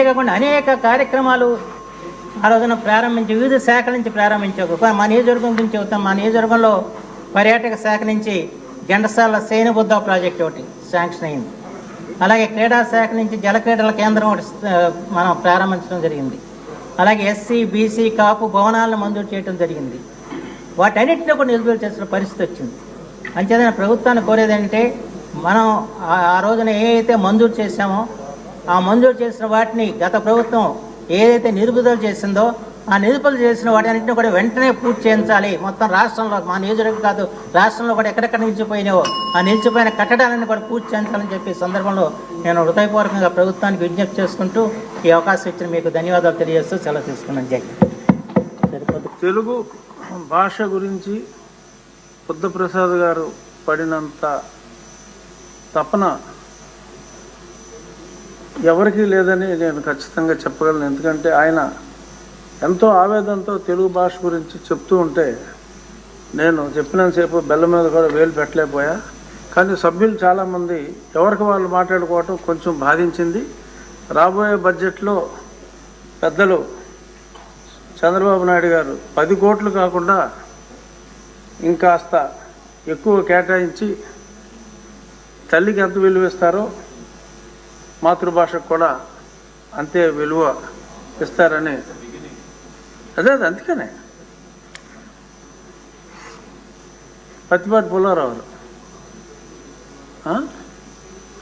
అంతేకాకుండా అనేక కార్యక్రమాలు ఆ రోజున ప్రారంభించి వివిధ శాఖల నుంచి ప్రారంభించి ఒక మా నియోజకవర్గం గురించి చెబుతాం. మా నియోజకవర్గంలో పర్యాటక శాఖ నుంచి ఘంటసాల సేనుబుద్ధ ప్రాజెక్ట్ ఒకటి శాంక్షన్ అయింది. అలాగే క్రీడా శాఖ నుంచి జల క్రీడల కేంద్రం ఒకటి మనం ప్రారంభించడం జరిగింది. అలాగే ఎస్సీ బీసీ కాపు భవనాలను మంజూరు చేయడం జరిగింది. వాటన్నిటిని కూడా నిలుపుదల చేసిన పరిస్థితి వచ్చింది. అంచేదైనా ప్రభుత్వాన్ని కోరేదంటే మనం ఆ- ఆ రోజున ఏ అయితే మంజూరు చేశామో ఆ మంజూరు చేసిన వాటిని గత ప్రభుత్వం ఏదైతే నిలుపుదల చేసిందో ఆ నిలుపుదల చేసిన వాటన్నిటిని కూడా వెంటనే పూర్తి చేయించాలి. మొత్తం రాష్ట్రంలో మా నియోజకవర్గం కాదు రాష్ట్రంలో కూడా ఎక్కడెక్కడ నిలిచిపోయినాయో ఆ నిలిచిపోయిన కట్టడాలను కూడా పూర్తి చేయించాలని చెప్పి సందర్భంలో నేను హృదయపూర్వకంగా ప్రభుత్వానికి విజ్ఞప్తి చేసుకుంటూ ఈ అవకాశం ఇచ్చిన మీకు ధన్యవాదాలు తెలియజేస్తూ సెలవు తీసుకున్నాను. జై తెలుగు భాష గురించి బుద్ధప్రసాద్ గారు పడినంత తపన ఎవరికీ లేదని నేను ఖచ్చితంగా చెప్పగలను. ఎందుకంటే ఆయన ఎంతో ఆవేదనతో తెలుగు భాష గురించి చెప్తూ ఉంటే నేను చెప్పినంతసేపు బెల్ల మీద కూడా వేలు పెట్టలేకపోయా. కానీ సభ్యులు చాలామంది ఎవరికి వాళ్ళు మాట్లాడుకోవటం కొంచెం బాధించింది. రాబోయే బడ్జెట్లో పెద్దలు చంద్రబాబు నాయుడు గారు పది కోట్లు కాకుండా ఇంకాస్త ఎక్కువ కేటాయించి తల్లికి ఎంత విలువ ఇస్తారో మాతృభాషకు కూడా అంతే విలువ ఇస్తారని. అదే అది అందుకనే. పత్తిపాటి పుల్లారావు.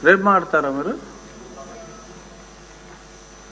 రేపు మాట్లాడతారా మీరు?